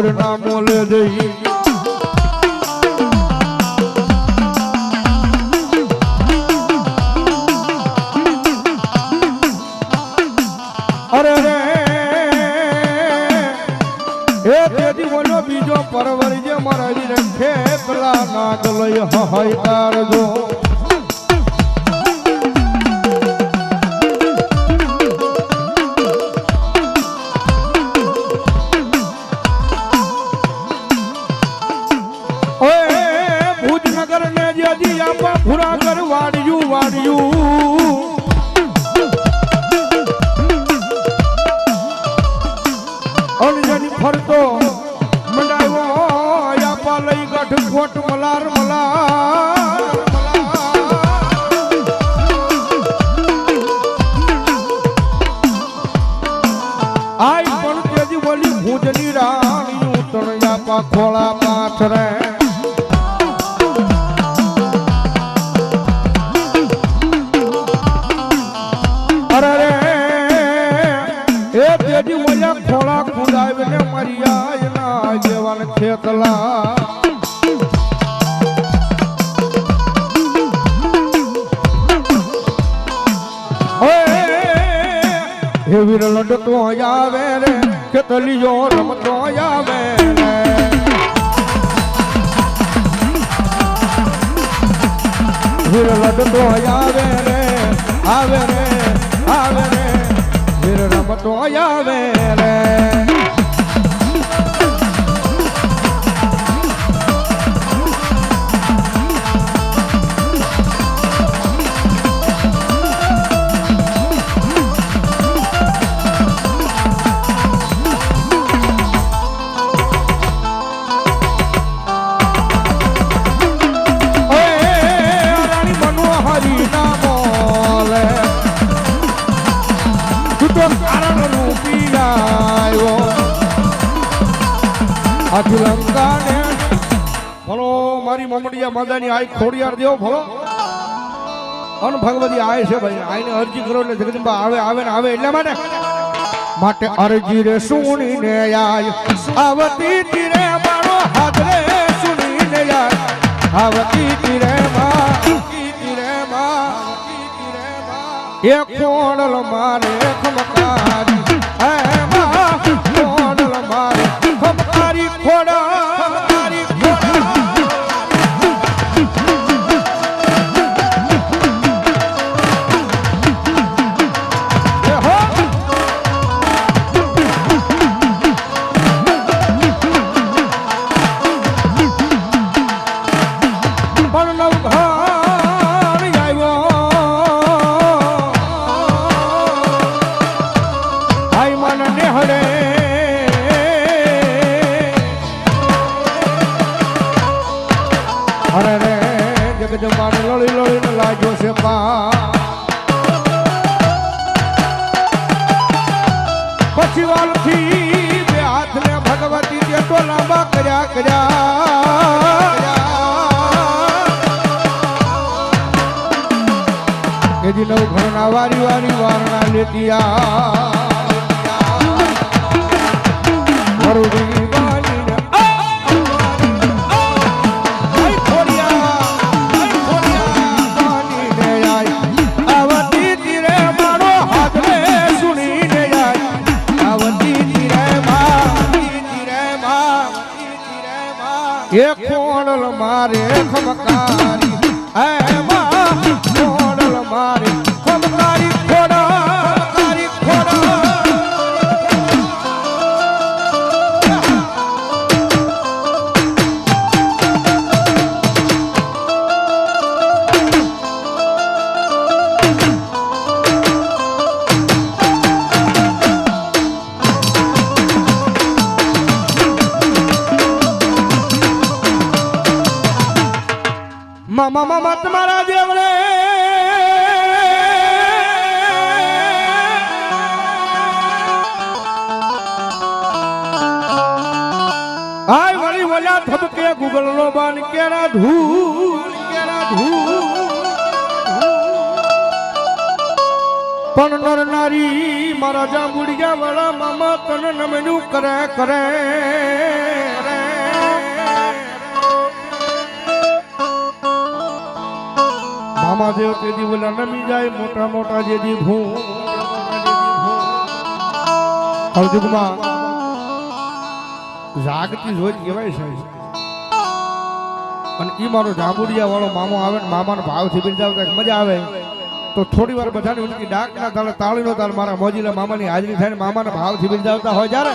ઉપદેશ કરજે રાણી મનોહર ના મોલે જઈ અરે રે, એ તેથી બોલો બીજો પરવર જે મારા વીર ખેતલા નાદ લઈ હહાઈ તારજો આપા પૂરા કર વાડ્યું વાડ્યું અણજની ફરતો મંડાયો આપા લઈ ગઢ કોટ મલાર મલાર આઈ પણ તેજી બોલી ભુજની રાણી ઉતણ આપા ખોળા પાથરે ખુદાવીને મરિયા એના જેવાન ખેતલા. હે વીર લડતો આવે રે, ખેતલીઓ રમતો આવે રે. વીર લડતો આવે રે આવે રે આવે રે. વીર રમતો આવે રે. મમડિયા માદાની આઈ ખોડિયાર દેવો ભલો અન ભગવતી આય છે ભાઈ, આઈને અરજી કરો એટલે જગદંબા આવે આવે ને આવે એટલા માટે. માટે અરજી રે સુણીને આય. આવતી તીરે મારો હાથ રે સુણીને આય. આવતી તીરે માં એ કોણલ મારે ખમકારી? જગદંબાને લળી લળીને લાગ્યો છે પા પછી વાલથી બે હાથને ભગવતી તો લાંબા કર્યા કર્યા એજી નવ ઘરના વારી વારી વારણા લેતી મરુડી ધબકે ગુગલ બાન, કેરા ધૂળ કેરા ધૂળ. પણ નર નારી મારા જાંબુડિયા વાળા મામા તન નમનું કરે કરે મામા દેવ તેદી બોલા નમી જાય, મોટા મોટા જે દી ભૂ. કળજુગમાં જાગતી જોઈ કહેવાય છે અને એ મારો જાંબુડિયા વાળો મામો આવે ને મામાનો ભાવથી કઈ મજા આવે. તો થોડી વાર બધાની ઉલકી ડાક ના તાળે તાળીનો તાળ મારા મોજીલા મામાની હાજરી થાય ને મામાના ભાવથી બિરદાવતા હોય જ્યારે.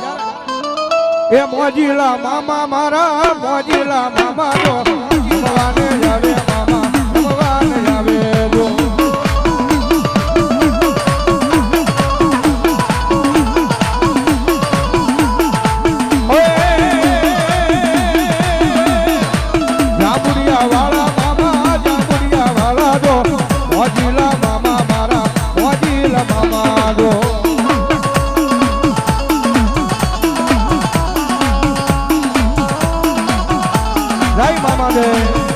એ મોજીલા મામા મારા, મોજીલા મામા તો ભગવાને જાવે જય મામા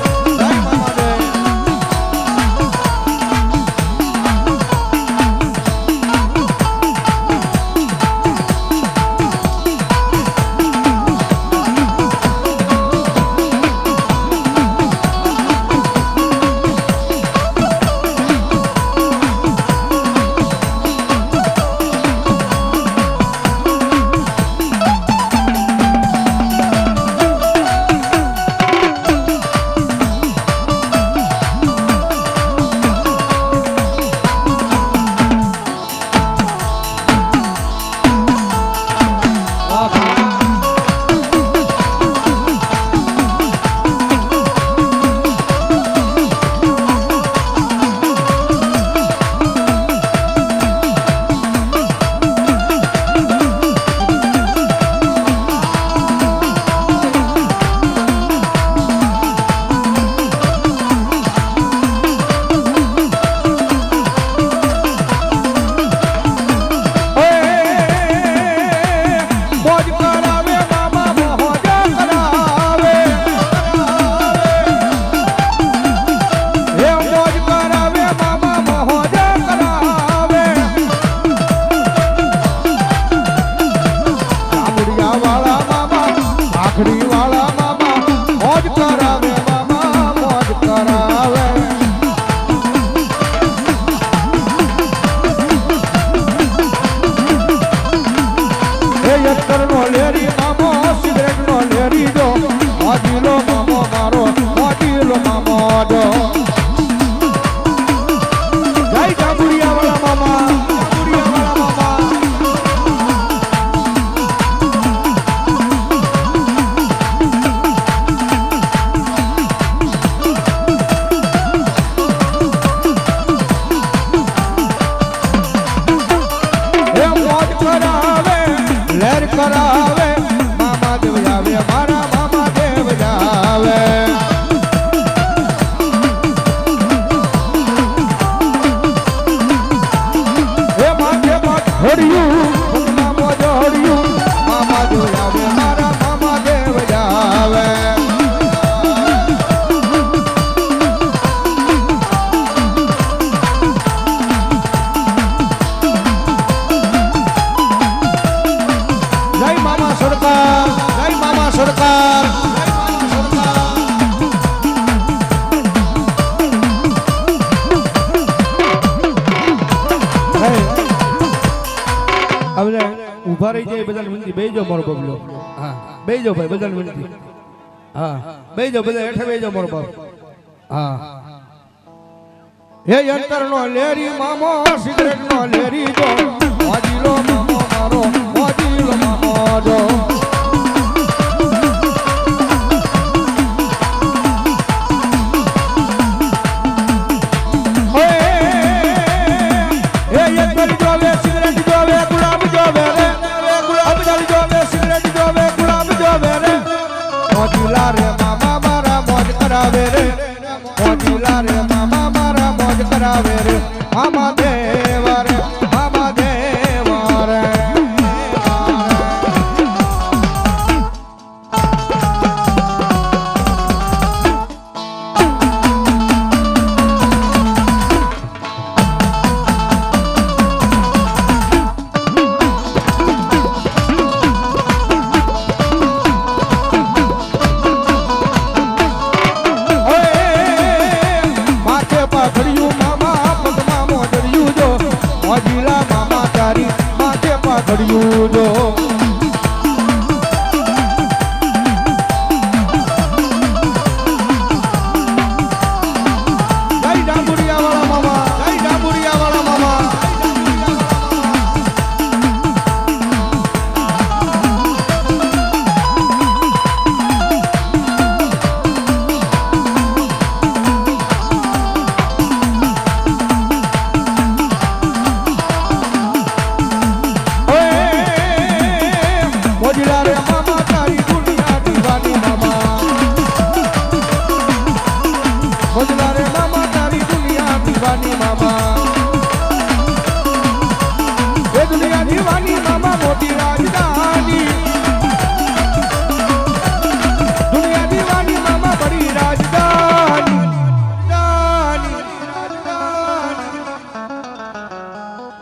આખડી વાળા you. ઊભા રહી જાય બધાને વિનંતી. બેજો મારો બબલો હા. બેજો ભાઈ, બધાને વિનંતી. હા. બેજો બધા હેઠે બેજો મારો બાપ. હા. હે યંત્ર નો લેરી મામો સિગરેટ નો લેરી જો વાજીલો મામો મારો, વાજીલો મામો જો કરાવે રે. મામા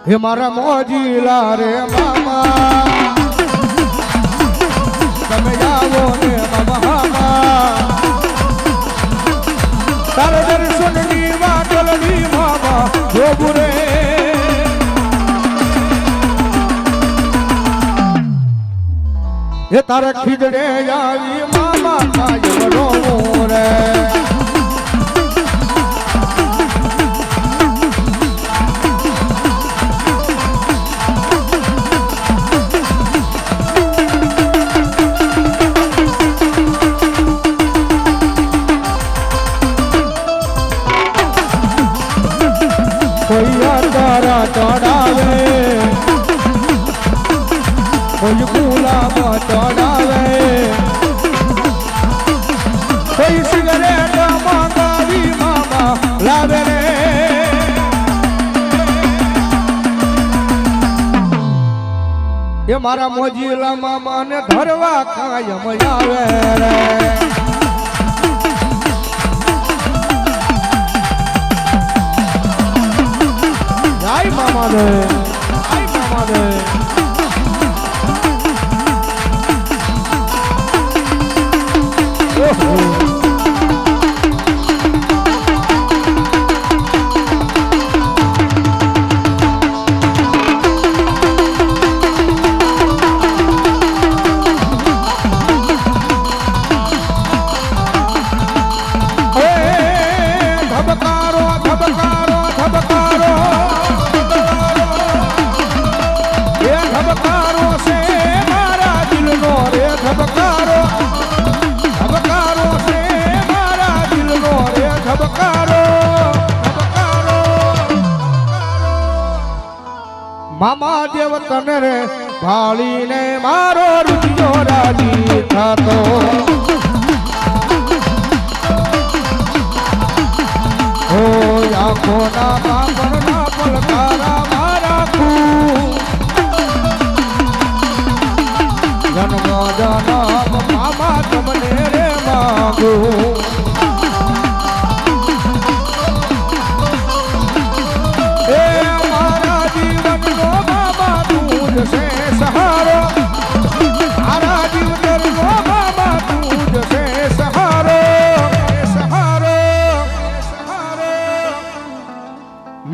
હે મારા મોજીલા રે મામા. તમે આવો ને મામા તારે દર્શનની વાટલની મામા જોબુ રે. એ તારે ખીજડે આવી મામા કાય રોવું રે. એ મારા મોજીલા મામાને ધરવા કાયમ આવે રે. જય મામા દે જય મામા મામા દેવ તને રે ભાળીને મારો રૂપિયો રાજી થતો. ઓ આંખો ના પાપણ ના પલકારા મારા જન્મ જન્મ, મામા તમને રે માગુ.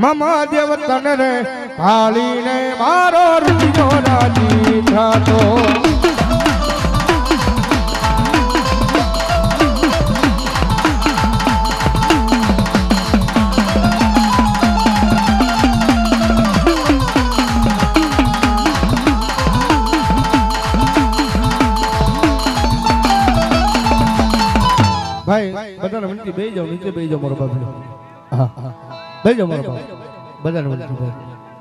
મમા દેવ તને રે ભાળીને મારો રૂપિયો રાજી થતો. ભાઈ, બધાને વિનંતી બે જાઓ, નીચે બે જાઓ મારો બાપ હા હા બેસી જાઓ મારો બાપુ બધાને